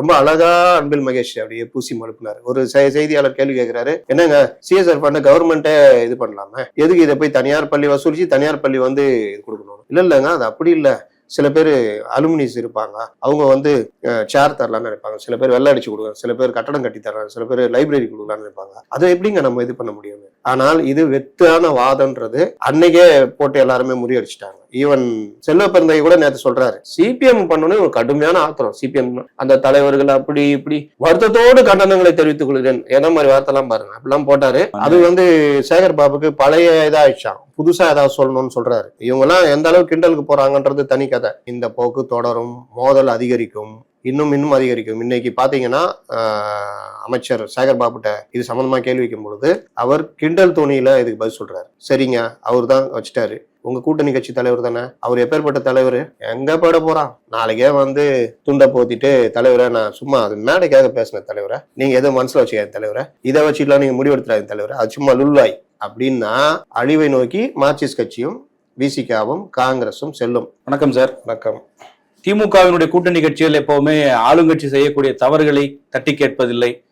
ரொம்ப அழகா அன்பில் மகேஷ் அப்படியே பூசி மழுப்பினார். ஒரு செ- செய்தியாளர் கேள்வி கேட்கிறாரு என்னங்க சிஎஸ்ஆர் பண்ண கவர்மெண்ட்டே இது பண்ணலாமே? எதுக்கு இதை போய் தனியார் பள்ளி வசூலிச்சு தனியார் பள்ளி வந்து இது கொடுக்கணும்? இல்ல இல்லைங்க அது அப்படி இல்லை. சில பேர் அலுமினிஸ் இருப்பாங்க. அவங்க வந்து சேர் தரலாம்னு நினைப்பாங்க. சில பேர் வெள்ளை அடிச்சு கொடுக்குறாங்க சில பேர் கட்டடம் கட்டி தர்றாங்க சில பேர் லைப்ரரி கொடுக்கலாம்னு நினைப்பாங்க. அதை எப்படிங்க நம்ம இது பண்ண முடியும் ஆனால் இது வெத்தான வாதம்ன்றது அன்னைக்கே போட்டு எல்லாருமே முறியடிச்சிட்டாங்க. ஈவன் செல்வ பிறந்தை கூட நேற்று சொல்றாரு. சிபிஎம் பண்ணணும் ஒரு கடுமையான ஆத்திரம். சிபிஎம் அந்த தலைவர்கள் அப்படி இப்படி வருத்தத்தோடு கண்டனங்களை தெரிவித்துக் கொள்கிறேன். என்ன மாதிரி வார்த்தை எல்லாம் பாருங்க. அப்படிலாம் போட்டாரு. அது வந்து சேகர் பாபுக்கு பழைய இதாயிடுச்சான் புதுசா ஏதாவது சொல்லணும்னு சொல்றாரு. இவங்க எல்லாம் எந்த அளவுக்கு கிண்டலுக்கு போறாங்கன்றது தனி கதை. இந்த போக்கு தொடரும் மோதல் அதிகரிக்கும் இன்னும் இன்னும் அதிகரிக்கும். இன்னைக்கு பாத்தீங்கன்னா ஆஹ், அமைச்சர் சேகர் பாபுட்ட இது சம்பந்தமா கேள்வி வைக்கும் பொழுது அவர் கிண்டல் தோணியில இதுக்கு பதில் சொல்றாரு. சரிங்க அவர் தான் வச்சுட்டாரு. உங்க கூட்டணி கட்சி தலைவர் தானே? அவர் எப்பேற்பட்ட தலைவர்? எங்க போட போறான் நாளைக்கே வந்து துண்டை போத்திட்டு தலைவரை நான் சும்மா அது மேடைக்காக பேசின தலைவரை நீங்க எதுவும் மனசுல வச்சுக்காத தலைவரை இதை வச்சுக்கலாம் நீங்க முடிவெடுத்துறாங்க தலைவரை. அது சும்மா லுல்லாய். அப்படின்னா அழிவை நோக்கி மார்க்சிஸ்ட் கட்சியும் விசிகாவும் காங்கிரஸும் செல்லும். வணக்கம் சார். வணக்கம். திமுகவினுடைய கூட்டணி கட்சிகள் எப்பவுமே ஆளுங்கட்சி செய்யக்கூடிய தவறுகளை தட்டி கேட்பதில்லை.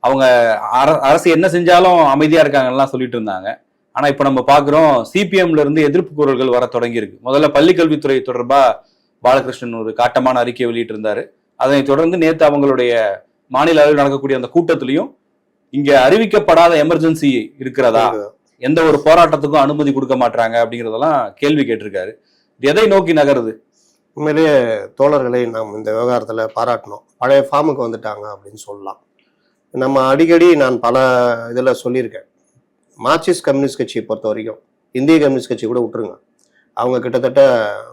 அவங்க அர- அரசு என்ன செஞ்சாலும் அமைதியா இருக்காங்கலாம் சொல்லிட்டு இருந்தாங்க. ஆனா இப்ப நம்ம பாக்குறோம் சிபிஎம்ல இருந்து எதிர்ப்பு குரல்கள் வர தொடங்கி இருக்கு முதல்ல பள்ளிக்கல்வித்துறை தொடர்பா பாலகிருஷ்ணன் ஒரு காட்டமான அறிக்கையை வெளியிட்டு இருந்தாரு அதனை தொடர்ந்து நேற்று அவங்களுடைய மாநில அளவில் நடக்கக்கூடிய அந்த கூட்டத்திலையும் இங்க அறிவிக்கப்படாத எமர்ஜென்சி இருக்கிறதா? எந்த ஒரு போராட்டத்துக்கும் அனுமதி கொடுக்க மாட்டாங்க அப்படிங்கறதெல்லாம் கேள்வி கேட்டிருக்காரு. எதை நோக்கி நகருது? உண்மையிலேயே தோழர்களை நாம் இந்த விவகாரத்தில் பாராட்டணும். பழைய ஃபார்முக்கு வந்துட்டாங்க அப்படின்னு சொல்லலாம். நம்ம அடிக்கடி நான் பல இதில் சொல்லியிருக்கேன். மார்க்சிஸ்ட் கம்யூனிஸ்ட் கட்சியை பொறுத்த வரைக்கும் இந்திய கம்யூனிஸ்ட் கட்சி கூட விட்டுருங்க. அவங்க கிட்டத்தட்ட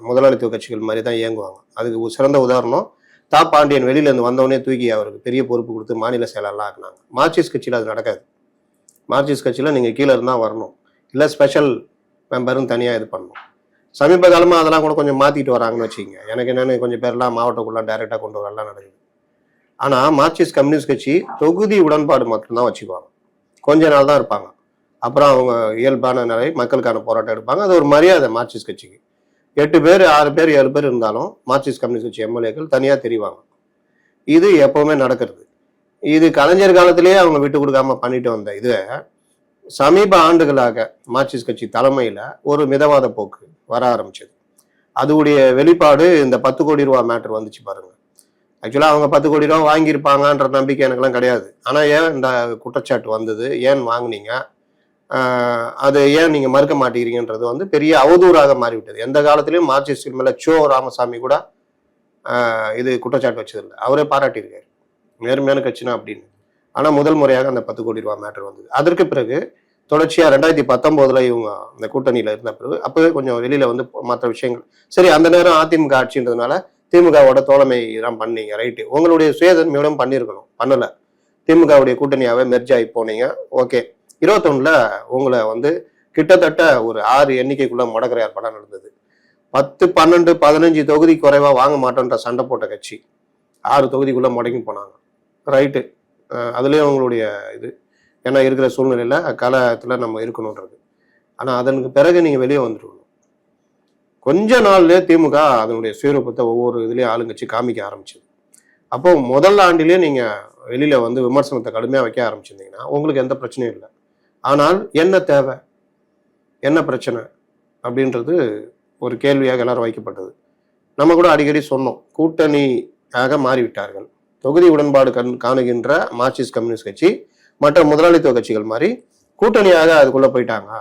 முதலாளித்துவ கட்சிகள் மாதிரி தான் இயங்குவாங்க. அதுக்கு சிறந்த உதாரணம் தா பாண்டியன் வெளியிலேருந்து வந்தவொடனே தூக்கி அவருக்கு பெரிய பொறுப்பு கொடுத்து மாநில செயலாளர்லாம் ஆக்குனாங்க. மார்க்சிஸ்ட் கட்சியில் அது நடக்காது. மார்க்சிஸ்ட் கட்சியில் நீங்கள் கீழே இருந்தால் வரணும். இல்லை ஸ்பெஷல் மெம்பரும் தனியாக இது பண்ணணும். சமீப காலமாக அதெல்லாம் கூட கொஞ்சம் மாற்றிட்டு வராங்கன்னு வச்சுக்கோங்க. எனக்கு என்னென்னு கொஞ்சம் பேர்லாம் மாவட்டக்குள்ளே டைரெக்டாக கொண்டு வரலாம் நடக்குது. ஆனால் மார்க்சிஸ்ட் கம்யூனிஸ்ட் கட்சி தொகுதி உடன்பாடு மட்டும்தான் வச்சுக்குவாங்க. கொஞ்ச நாள் தான் இருப்பாங்க. அப்புறம் அவங்க இயல்பான நிலை மக்களுக்கான போராட்டம் எடுப்பாங்க. அது ஒரு மரியாதை மார்க்சிஸ்ட் கட்சிக்கு. எட்டு பேர் ஆறு பேர் ஏழு பேர் இருந்தாலும் மார்க்சிஸ்ட் கம்யூனிஸ்ட் கட்சி எம்எல்ஏக்கள் தனியாக தெரிவாங்க. இது எப்போவுமே நடக்கிறது. இது கலைஞர் காலத்திலேயே அவங்க விட்டு கொடுக்காம பண்ணிட்டு வந்த இது சமீப ஆண்டுகளாக மார்க்சிஸ்ட் கட்சி தலைமையில் ஒரு மிதவாத போக்கு வர ஆரம்பிச்சது. அதுடைய வெளிப்பாடு இந்த பத்து கோடி ரூபா மேட்ரு வந்துச்சு பாருங்க. ஆக்சுவலாக அவங்க பத்து கோடி ரூபா வாங்கியிருப்பாங்கன்ற நம்பிக்கை எனக்குலாம் கிடையாது. ஆனால் ஏன் இந்த குற்றச்சாட்டு வந்தது? ஏன் வாங்குனீங்க? அது ஏன் நீங்கள் மறுக்க மாட்டேங்கிறீங்கன்றது வந்து பெரிய அவதூறாக மாறிவிட்டது. எந்த காலத்திலையும் மார்க்சிஸ்ட் மேலே சோ ராமசாமி கூட இது குற்றச்சாட்டு வச்சதில்லை. அவரே பாராட்டியிருக்காரு. நேர்மையான கட்சினா அப்படின்னு. ஆனால் முதல் முறையாக அந்த பத்து கோடி ரூபா மேட்டர் வந்தது. அதற்கு பிறகு தொடர்ச்சியாக ரெண்டாயிரத்தி பத்தொம்போதில் இவங்க அந்த கூட்டணியில் இருந்த பிறகு அப்போவே கொஞ்சம் வெளியில் வந்து மற்ற விஷயங்கள். சரி அந்த நேரம் அதிமுக ஆட்சின்றதுனால திமுகவோட தோழமை தான் பண்ணீங்க ரைட்டு. உங்களுடைய சுயதன்மையுடன் பண்ணியிருக்கணும் பண்ணலை. திமுகவுடைய கூட்டணியாகவே மெர்ஜ் ஆகி போனீங்க ஓகே. இருபத்தொன்னில் உங்களை வந்து கிட்டத்தட்ட ஒரு ஆறு எண்ணிக்கைக்குள்ளே முடக்கிறையார் படம் நடந்தது. பத்து பன்னெண்டு பதினஞ்சு தொகுதி குறைவாக வாங்க மாட்டோன்ற சண்டை போட்ட கட்சி ஆறு தொகுதிக்குள்ளே முடங்கி போனாங்க. ரைட்டு. அதுலேயும் அவங்களுடைய இது. ஏன்னா இருக்கிற சூழ்நிலையில காலத்துல நம்ம இருக்கணுன்றது ஆனா அதனுக்கு பிறகு நீங்க வெளியே வந்துடுவோம் கொஞ்ச நாள்லயே திமுக அதனுடைய சுயரூபத்தை ஒவ்வொரு இதுலயும் ஆளுங்கட்சி காமிக்க ஆரம்பிச்சது. அப்போ முதல் ஆண்டிலேயே நீங்க வெளியில வந்து விமர்சனத்தை கடுமையா வைக்க ஆரம்பிச்சிருந்தீங்கன்னா உங்களுக்கு எந்த பிரச்சனையும் இல்லை. ஆனால் என்ன தேவை? என்ன பிரச்சனை? அப்படின்றது ஒரு கேள்வியாக எல்லாரும் வைக்கப்பட்டது. நம்ம கூட அடிக்கடி சொன்னோம் கூட்டணியாக மாறிவிட்டார்கள். தொகுதி உடன்பாடு கண் காணுகின்ற மார்க்சிஸ்ட் கம்யூனிஸ்ட் கட்சி மற்ற முதலாளித்துவ கட்சிகள் மாதிரி கூட்டணியாக அதுக்குள்ள போயிட்டாங்க.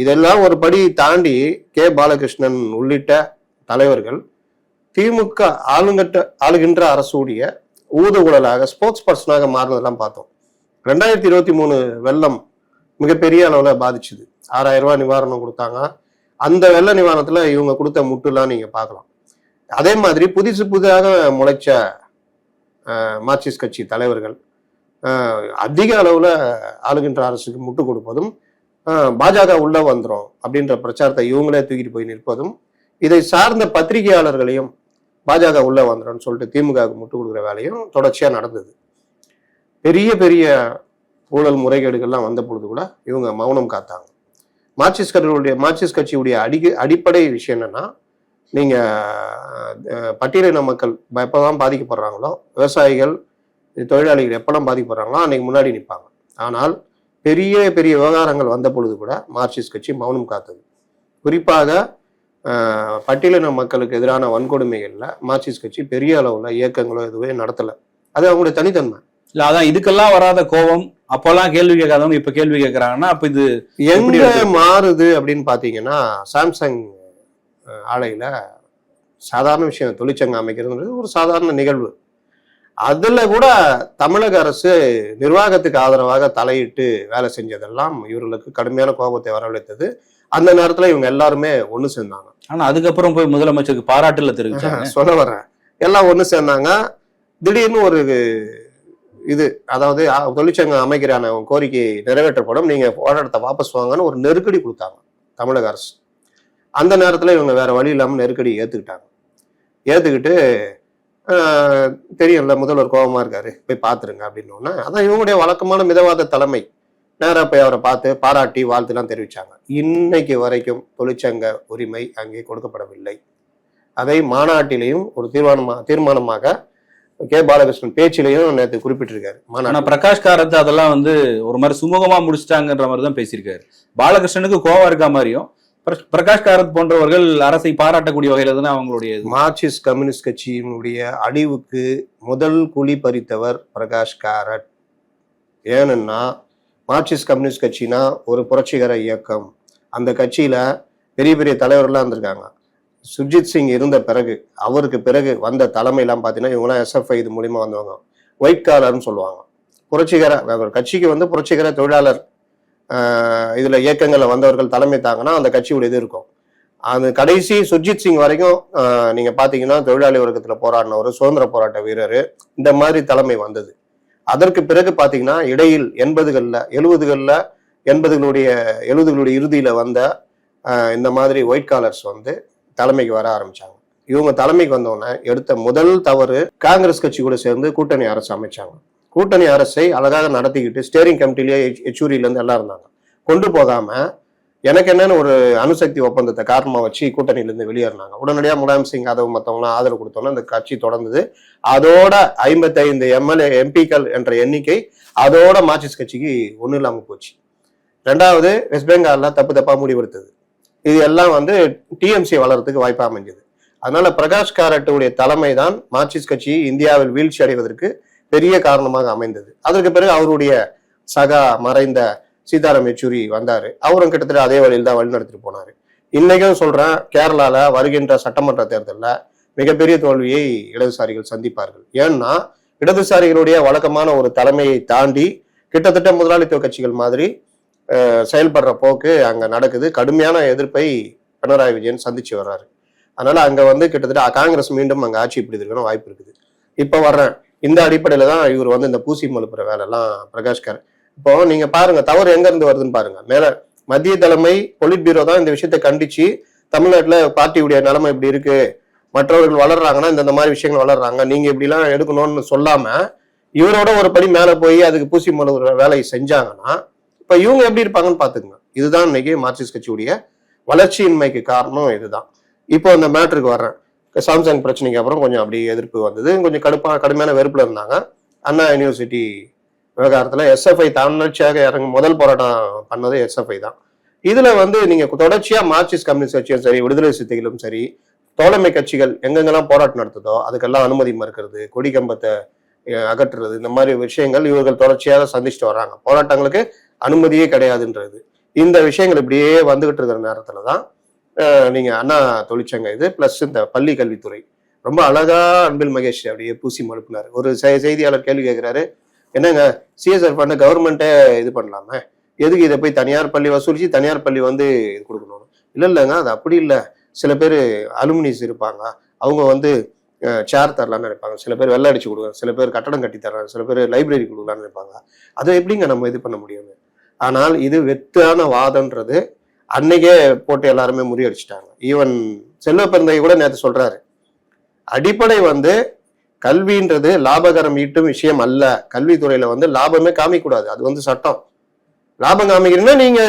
இதெல்லாம் ஒரு படி தாண்டி கே. பாலகிருஷ்ணன் உள்ளிட்ட தலைவர்கள் திமுக ஆளுங்கட்ட ஆளுகின்ற அரசுடைய ஊதுகுழலாக ஸ்போர்ட்ஸ் பர்சனாக மாறினதெல்லாம் பார்த்தோம். ரெண்டாயிரத்தி இருபத்தி மூணு வெள்ளம் மிகப்பெரிய அளவில் பாதிச்சுது. ஆறாயிரம் ரூபாய் நிவாரணம் கொடுத்தாங்க. அந்த வெள்ள நிவாரணத்தில் இவங்க கொடுத்த முட்டுலாம் நீங்கள் பார்க்கலாம். அதே மாதிரி புதுசு புதிதாக முளைச்ச மார்க்சிஸ்ட் கட்சி தலைவர்கள் அதிக அளவில் ஆளுகின்ற அரசுக்கு முட்டு கொடுப்பதும் பாஜக உள்ள வந்துடும் அப்படின்ற பிரச்சாரத்தை இவங்களே தூக்கிட்டு போய் நிற்பதும் இதை சார்ந்த பத்திரிகையாளர்களையும் பாஜக உள்ள வந்துடும் சொல்லிட்டு திமுகவுக்கு முட்டு கொடுக்குற வேலையும் தொடர்ச்சியாக நடந்தது. பெரிய பெரிய ஊழல் முறைகேடுகள்லாம் வந்த பொழுது கூட இவங்க மௌனம் காத்தாங்க. மார்க்சிஸ்ட் கட்சியுடைய மார்க்சிஸ்ட் கட்சியுடைய அடி அடிப்படை விஷயம் என்னன்னா நீங்கள் பட்டியலின மக்கள் எப்பதான் பாதிக்கப்படுறாங்களோ விவசாயிகள் தொழிலாளிகள் எப்பெல்லாம் பாதிக்கப்படுறாங்களோ அன்னைக்கு முன்னாடி நிற்பாங்க ஆனால் பெரிய பெரிய விவகாரங்கள் வந்த பொழுது கூட மார்க்சிஸ்ட் கட்சி மௌனம் காத்தது. குறிப்பாக பட்டியலின மக்களுக்கு எதிரான வன்கொடுமைகள்ல மார்க்சிஸ்ட் கட்சி பெரிய அளவுல இயக்கங்களோ எதுவே நடத்தல. அது அவங்களுடைய தனித்தன்மை. இல்ல அதான் இதுக்கெல்லாம் வராத கோபம். அப்பெல்லாம் கேள்வி கேட்காதவங்க இப்ப கேள்வி கேட்கறாங்கன்னா அப்ப இது எங்க மாறுது அப்படின்னு பாத்தீங்கன்னா சாம்சங் ஆலையில சாதாரண விஷயம் தொழிற்சங்கம் அமைக்கிறதுன்றது ஒரு சாதாரண நிகழ்வு. அதுல கூட தமிழக அரசு நிர்வாகத்துக்கு ஆதரவாக தலையிட்டு வேலை செஞ்சதெல்லாம் இவர்களுக்கு கடுமையான கோபத்தை வரவழைத்தது. அந்த நேரத்துல இவங்க எல்லாருமே ஒண்ணு சேர்ந்தாங்க. ஆனா அதுக்கப்புறம் போய் முதலமைச்சருக்கு பாராட்டுல தெரிவிச்சாங்க. சொல்ல வர்றேன். எல்லாம் ஒண்ணு சேர்ந்தாங்க. திடீர்னு ஒரு இது அதாவது தொழிற்சங்கம் அமைக்கிறான கோரிக்கை நிறைவேற்றப்படும். நீங்க போராட்டத்தை வாபஸ் வாங்கன்னு ஒரு நெருக்கடி கொடுத்தாங்க தமிழக அரசு. அந்த நேரத்துல இவங்க வேற வழி இல்லாம நெருக்கடி ஏத்துக்கிட்டாங்க. ஏத்துக்கிட்டு ஆஹ், தெரியும்ல முதல்வர் கோபமா இருக்காரு. போய் பாத்துருங்க அப்படின்னு அதான் இவங்களுடைய வழக்கமான மிதவாத தலைமை. நேரா போய் அவரை பார்த்து பாராட்டி வாழ்த்துலாம் தெரிவிச்சாங்க. இன்னைக்கு வரைக்கும் தொழிற்சங்க உரிமை அங்கே கொடுக்கப்படவில்லை. அதை மாநாட்டிலையும் ஒரு தீர்மானமா தீர்மானமாக கே. பாலகிருஷ்ணன் பேச்சிலையும் நேற்று குறிப்பிட்டிருக்காரு. ஆனா பிரகாஷ் காரத் அதெல்லாம் வந்து ஒரு மாதிரி சுமூகமா முடிச்சிட்டாங்கன்ற மாதிரி தான் பேசியிருக்காரு. பாலகிருஷ்ணனுக்கு கோவம் இருக்க மாதிரியும் பிரகாஷ் காரத் போன்றவர்கள் அரசை பாராட்டக்கூடிய வகையில தானே அவங்களுடைய மார்க்சிஸ்ட் கம்யூனிஸ்ட் கட்சியினுடைய அழிவுக்கு முதல் குழி பறித்தவர் பிரகாஷ் காரட் ஏனென்னா மார்க்சிஸ்ட் கம்யூனிஸ்ட் கட்சினா ஒரு புரட்சிகர இயக்கம். அந்த கட்சியில பெரிய பெரிய தலைவர்கள்லாம் இருந்திருக்காங்க. சுர்ஜித் சிங் இருந்த பிறகு அவருக்கு பிறகு வந்த தலைமையெல்லாம் பார்த்தீங்கன்னா இவங்களாம் எஸ்எஃப்ஐ இது மூலிமா வந்தவங்க. ஒயிட் காலர்னு சொல்லுவாங்க. புரட்சிகர ஒரு கட்சிக்கு வந்து புரட்சிகர தொழிலாளர். இதில் இயக்கங்களில் வந்தவர்கள் தலைமை தாங்கன்னா அந்த கட்சியோட இது இருக்கும். அந்த கடைசி சுர்ஜித் சிங் வரைக்கும் நீங்கள் பார்த்தீங்கன்னா தொழிலாளி வர்க்கத்தில் போராடினவர் சுதந்திர போராட்ட வீரர். இந்த மாதிரி தலைமை வந்தது. அதற்கு பிறகு பார்த்தீங்கன்னா இடையில் எண்பதுகளில் எழுபதுகளில் எண்பதுகளுடைய எழுபதுகளுடைய இறுதியில் வந்த இந்த மாதிரி ஒயிட் காலர்ஸ் வந்து தலைமைக்கு வர ஆரம்பித்தாங்க இவங்க தலைமைக்கு வந்தோடனே எடுத்த முதல் தவறு காங்கிரஸ் கட்சி கூட சேர்ந்து கூட்டணி அரசு அமைச்சாங்க. கூட்டணி அரசை அழகாக நடத்திக்கிட்டு ஸ்டேரிங் கமிட்டிலேயே எச்சூரியிலேருந்து எல்லாம் இருந்தாங்க. கொண்டு போகாமல் எனக்கு என்னென்னு ஒரு அணுசக்தி ஒப்பந்தத்தை காரணமாக வச்சு கூட்டணியிலேருந்து வெளியேறினாங்க. உடனடியாக முலாயம் சிங் யாதவ் மற்றவங்களாம் ஆதரவு கொடுத்தோன்னா அந்த கட்சி தொடர்ந்தது. அதோட ஐம்பத்தைந்து எம்எல்ஏ எம்பிக்கள் என்ற எண்ணிக்கை அதோட மார்க்சிஸ்ட் கட்சிக்கு ஒன்றும் இல்லாமல் போச்சு. ரெண்டாவது வெஸ்ட் பெங்காலில் தப்பு தப்பாக முடிவெடுத்தது. இது எல்லாம் வந்து டிஎம்சி வளர்றதுக்கு வாய்ப்பாக அமைஞ்சது. அதனால பிரகாஷ் காரட்டுடைய தலைமை தான் மார்க்சிஸ்ட் கட்சி இந்தியாவில் வீழ்ச்சி அடைவதற்கு பெரிய காரணமாக அமைந்தது. அதற்கு பிறகு அவருடைய சகா மறைந்த சீதாராம் யெச்சூரி வந்தாரு. அவரும் கிட்டத்தட்ட அதே வழியில் தான் வழிநடத்திட்டு போனாரு. இன்னைக்கும் சொல்றேன் கேரளால வருகின்ற சட்டமன்ற தேர்தலில் மிகப்பெரிய தோல்வியை இடதுசாரிகள் சந்திப்பார்கள். ஏன்னா இடதுசாரிகளுடைய வழக்கமான ஒரு தலைமையை தாண்டி கிட்டத்தட்ட முதலாளித்துவ கட்சிகள் மாதிரி செயல்படுற போக்கு அங்க நடக்குது. கடுமையான எதிர்ப்பை பினராயி விஜயன் சந்திச்சு வர்றாரு. அதனால அங்க வந்து கிட்டத்தட்ட காங்கிரஸ் மீண்டும் அங்க ஆட்சி பிடித்திருக்கணும் வாய்ப்பு இருக்குது. இப்ப வர்றேன். இந்த அடிப்படையில் தான் இவர் வந்து இந்த பூசி மலுப்புற வேலைலாம் பிரகாஷ்கர் இப்போ நீங்க பாருங்க தவறு எங்க இருந்து வருதுன்னு பாருங்க. மேல மத்திய தலைமை பொலிட் பீரோ தான் இந்த விஷயத்தை கண்டிச்சு தமிழ்நாட்டில் பார்ட்டியுடைய நிலைமை இப்படி இருக்கு. மற்றவர்கள் வளர்றாங்கன்னா இந்த மாதிரி விஷயங்கள் வளர்றாங்க. நீங்க இப்படிலாம் எடுக்கணும்னு சொல்லாம இவரோட ஒரு படி மேல போய் அதுக்கு பூசி மலுப்புற வேலையை செஞ்சாங்கன்னா இப்ப இவங்க எப்படி இருப்பாங்கன்னு பாத்துக்கங்க இதுதான் இன்னைக்கு மார்க்சிஸ்ட் கட்சியுடைய வளர்ச்சியின்மைக்கு காரணம் இதுதான். இப்போ இந்த மேட்ருக்கு வர்றேன். சாம்சங் பிரச்சனைக்கு அப்புறம் கொஞ்சம் அப்படி எதிர்ப்பு வந்தது. கொஞ்சம் கடுப்பான கடுமையான வெறுப்புல இருந்தாங்க. அண்ணா யூனிவர்சிட்டி விவகாரத்தில் எஸ்எஃப்ஐ தன்னர்ச்சியாக இறங்கும் முதல் போராட்டம் பண்ணது எஸ்எஃப்ஐ தான். இதில் வந்து நீங்கள் தொடர்ச்சியாக மார்க்சிஸ்ட் கம்யூனிஸ்ட் கட்சியும் சரி விடுதலை சிறுத்தைகளும் சரி தோழமை கட்சிகள் எங்கெங்கெல்லாம் போராட்டம் நடத்துதோ அதுக்கெல்லாம் அனுமதி மறுக்கிறது கொடி கம்பத்தை அகற்றுறது இந்த மாதிரி விஷயங்கள் இவர்கள் தொடர்ச்சியாக சந்திச்சுட்டு வராங்க போராட்டங்களுக்கு அனுமதியே கிடையாதுன்றது. இந்த விஷயங்கள் இப்படியே வந்துகிட்டு இருக்கிற நேரத்தில் தான் நீங்கள் அண்ணா தொழிற்சங்க இது ப்ளஸ் இந்த பள்ளி கல்வித்துறை. ரொம்ப அழகா அன்பில் மகேஷ் அப்படியே பூசி மழுப்பினார். ஒரு செ- செய்தியாளர் கேள்வி கேட்குறாரு என்னங்க சிஎஸ்ஆர் பண்ண கவர்மெண்ட்டே இது பண்ணலாமே? எதுக்கு இதை போய் தனியார் பள்ளி வசூலிச்சு தனியார் பள்ளி வந்து இது கொடுக்கணும்? இல்லை இல்லைங்க அது அப்படி இல்லை. சில பேர் அலுமினிஸ் இருப்பாங்க. அவங்க வந்து சேர் தரலான்னு நினைப்பாங்க. சில பேர் வெள்ளை அடிச்சு கொடுக்குறாங்க சில பேர் கட்டடம் கட்டி தர்றாங்க சில பேர் லைப்ரரி கொடுக்கலான்னு நினைப்பாங்க. அதை எப்படிங்க நம்ம இது பண்ண முடியும் ஆனால் இது வெத்தான வாதம்ன்றது அன்னைக்கே போட்டு எல்லாருமே முறியடிச்சிட்டாங்க ஈவன் செல்வ கூட நேற்று சொல்றாரு. அடிப்படை வந்து கல்வின்றது லாபகரம் ஈட்டும் விஷயம் அல்ல. கல்வித்துறையில வந்து லாபமே காமிக்கூடாது அது வந்து சட்டம். லாபம் காமிக்கிறீங்கன்னா நீங்க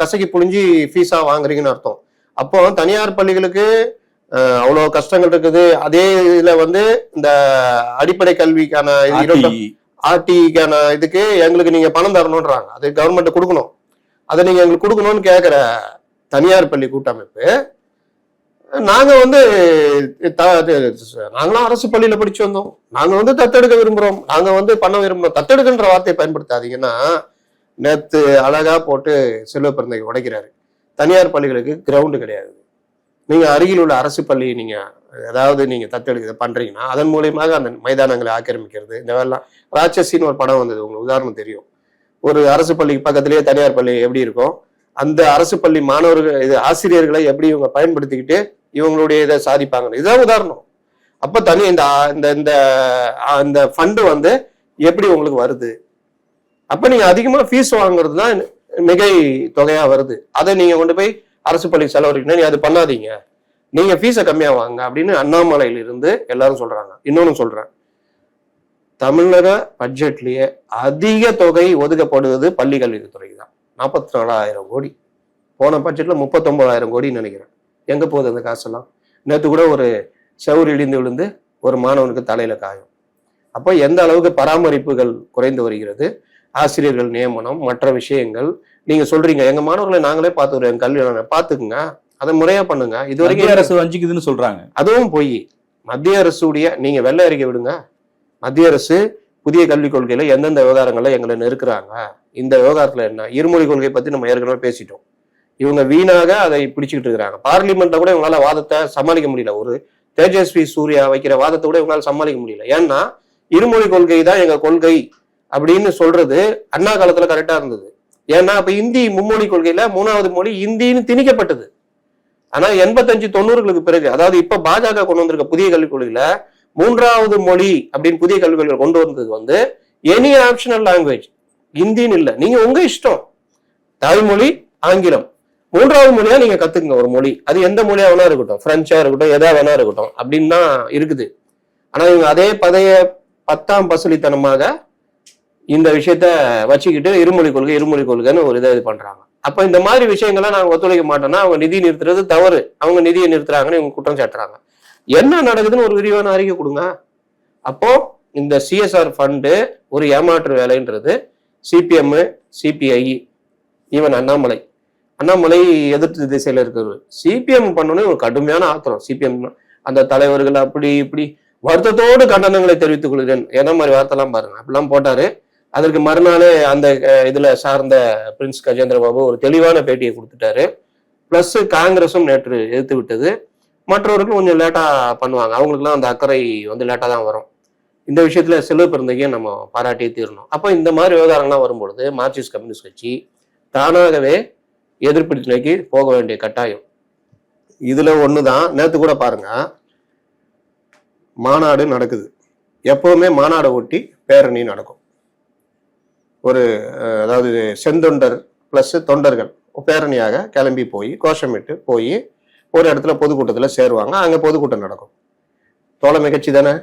கசக்கி புழிஞ்சி ஃபீஸா வாங்குறீங்கன்னு அர்த்தம். அப்போ தனியார் பள்ளிகளுக்கு அவ்வளவு கஷ்டங்கள் இருக்குது. அதே இதுல வந்து இந்த அடிப்படை கல்விக்கான ஆர்டிக்கான இதுக்கு எங்களுக்கு நீங்க பணம் தரணுன்றாங்க. அது கவர்மெண்ட் கொடுக்கணும். அதை நீங்க எங்களுக்கு கொடுக்கணும்னு கேட்குற தனியார் பள்ளி கூட்டமைப்பு நாங்க வந்து த- இது, நாங்களும் அரசு பள்ளியில படிச்சு வந்தோம். நாங்க வந்து தத்தெடுக்க விரும்புறோம். நாங்க வந்து பண்ண விரும்புறோம். தத்தெடுக்கின்ற வார்த்தையை பயன்படுத்தாதீங்கன்னா நேத்து அழகா போட்டு செல்வ பிறந்தை உடைக்கிறாரு. தனியார் பள்ளிகளுக்கு கிரவுண்டு கிடையாது. நீங்க அருகில் உள்ள அரசு பள்ளி நீங்க ஏதாவது நீங்க தத்தெடுக்க பண்றீங்கன்னா அதன் மூலியமாக அந்த மைதானங்களை ஆக்கிரமிக்கிறது. இந்த மாதிரிலாம் ராட்சசின்னு ஒரு படம் வந்தது. உங்களுக்கு உதாரணம் தெரியும். ஒரு அரசு பள்ளிக்கு பக்கத்திலேயே தனியார் பள்ளி எப்படி இருக்கும்? அந்த அரசு பள்ளி மாணவர்கள் இது ஆசிரியர்களை எப்படி இவங்க பயன்படுத்திக்கிட்டு இவங்களுடைய இதை சாதிப்பாங்க? இதுதான் உதாரணம். அப்ப தனி இந்த இந்த இந்த அந்த இந்த ஃபண்டு வந்து எப்படி உங்களுக்கு வருது? அப்ப நீங்க அதிகமா ஃபீஸ் வாங்குறது தான் மிகை தொகையா வருது. அதை நீங்க கொண்டு போய் அரசு பள்ளி செலவழிக்கணும். நீ அது பண்ணாதீங்க. நீங்க ஃபீஸை கம்மியா வாங்க அப்படின்னு அண்ணாமலையிலிருந்து எல்லாரும் சொல்றாங்க. இன்னொன்னு சொல்றேன். தமிழக பட்ஜெட்லயே அதிக தொகை ஒதுக்கப்படுவது பள்ளி கல்வித்துறை தான். நாற்பத்தி நாலாயிரம் கோடி. போன பட்ஜெட்ல முப்பத்தொன்பதாயிரம் கோடின்னு நினைக்கிறேன். எங்க போகுது அந்த காசெல்லாம்? நேற்று கூட ஒரு செவுறு இடிந்து விழுந்து ஒரு மாணவனுக்கு தலையில காயம். அப்போ எந்த அளவுக்கு பராமரிப்புகள் குறைந்து வருகிறது? ஆசிரியர்கள் நியமனம் மற்ற விஷயங்கள். நீங்க சொல்றீங்க எங்க மாணவர்களை நாங்களே பார்த்துக்கிறோம் எங்க கல்வி நிலையம். பாத்துக்குங்க அதை முறையா பண்ணுங்க. இது வரைக்கும் அரசு வஞ்சிக்குதுன்னு சொல்றாங்க. அதுவும் பொய். மத்திய அரசுடைய நீங்க வெள்ளை அறிக்கை விடுங்க. மத்திய அரசு புதிய கல்விக் கொள்கையில எந்தெந்த விவகாரங்கள்ல எங்களை நெருக்கிறாங்க? இந்த விவகாரத்துல என்ன? இருமொழி கொள்கை பத்தி நம்ம ஏற்கனவே பேசிட்டோம். இவங்க வீணாக அதை பிடிச்சிக்கிட்டு இருக்கிறாங்க. பார்லிமெண்ட்ல கூட இவங்களால வாதத்தை சமாளிக்க முடியல. ஒரு தேஜஸ்வி சூர்யா வைக்கிற வாதத்தை கூட இவங்களால சமாளிக்க முடியல. ஏன்னா இருமொழி கொள்கை தான் எங்க கொள்கை அப்படின்னு சொல்றது அண்ணா காலத்துல கரெக்டா இருந்தது. ஏன்னா அப்ப இந்தி மும்மொழி கொள்கையில மூணாவது மொழி இந்தின்னு திணிக்கப்பட்டது. ஆனா எண்பத்தஞ்சு தொண்ணூறுகளுக்கு பிறகு அதாவது இப்ப பாஜக கொண்டு வந்திருக்க புதிய கல்விக் கொள்கையில மூன்றாவது மொழி அப்படின்னு புதிய கல்விக் கொள்கை கொண்டு வந்தது வந்து எனி ஆப்ஷனல் லாங்குவேஜ் இந்தின்னு இல்லை. நீங்க உங்க இஷ்டம். தாய்மொழி ஆங்கிலம். மூன்றாவது மொழியா நீங்க கத்துக்குங்க ஒரு மொழி. அது எந்த மொழியா வேணா இருக்கட்டும். பிரெஞ்சா இருக்கட்டும் எதா வேணா இருக்கட்டும். அப்படின்னு தான் இருக்குது. ஆனா இவங்க அதே பதைய பத்தாம் பசுலித்தனமாக இந்த விஷயத்த வச்சுக்கிட்டு இருமொழி கொள்கை இருமொழி கொள்கைன்னு ஒரு இதை இது பண்றாங்க. அப்ப இந்த மாதிரி விஷயங்களை நாங்க ஒத்துழைக்க மாட்டோம்னா அவங்க நிதி நிறுத்துறது தவறு. அவங்க நிதியை நிறுத்துறாங்கன்னு இவங்க குற்றம் சாட்டுறாங்க. என்ன நடக்குதுன்னு ஒரு விரிவான அறிக்கை கொடுங்க. அப்போ இந்த சிஎஸ்ஆர் ஃபண்டு ஒரு ஏமாற்று வேலைன்றது. CPM CPI even Annamalai. Annamalai எதிர்த்து திசையில் இருக்கிறவர் சிபிஎம் பண்ணோன்னே ஒரு கடுமையான ஆத்திரம். சிபிஎம் அந்த தலைவர்கள் அப்படி இப்படி வருத்தத்தோடு கண்டனங்களை தெரிவித்துக் கொள்கிறேன். என்ன மாதிரி வார்த்தைலாம் பாருங்க. அப்படிலாம் போட்டாரு. அதற்கு மறுநாளே அந்த இதுல சார்ந்த பிரின்ஸ் கஜேந்திர பாபு ஒரு தெளிவான பேட்டியை கொடுத்துட்டாரு. பிளஸ் காங்கிரஸும் நேற்று எதிர்த்து விட்டது. மற்றவர்கள் கொஞ்சம் லேட்டா பண்ணுவாங்க. அவங்களுக்குலாம் அந்த அக்கறை வந்து லேட்டா தான் வரும். இந்த விஷயத்துல செல்வ பிறந்தகையும் நம்ம பாராட்டியே தீரணும். அப்போ இந்த மாதிரி விவகாரங்கள்லாம் வரும்பொழுது மார்க்சிஸ்ட் கம்யூனிஸ்ட் கட்சி தானாகவே எதிர்ப்பு நிலைக்கு போக வேண்டிய கட்டாயம். இதுல ஒண்ணுதான் நேத்து கூட பாருங்க. மாநாடு நடக்குது. எப்பவுமே மாநாடை ஒட்டி பேரணி நடக்கும். ஒரு அதாவது செந்தொண்டர் பிளஸ் தொண்டர்கள் பேரணியாக கிளம்பி போய் கோஷமிட்டு போய் ஒரு இடத்துல பொதுக்கூட்டத்தில் சேருவாங்க. அங்கே பொதுக்கூட்டம் நடக்கும். தோழமை கட்சி தானே?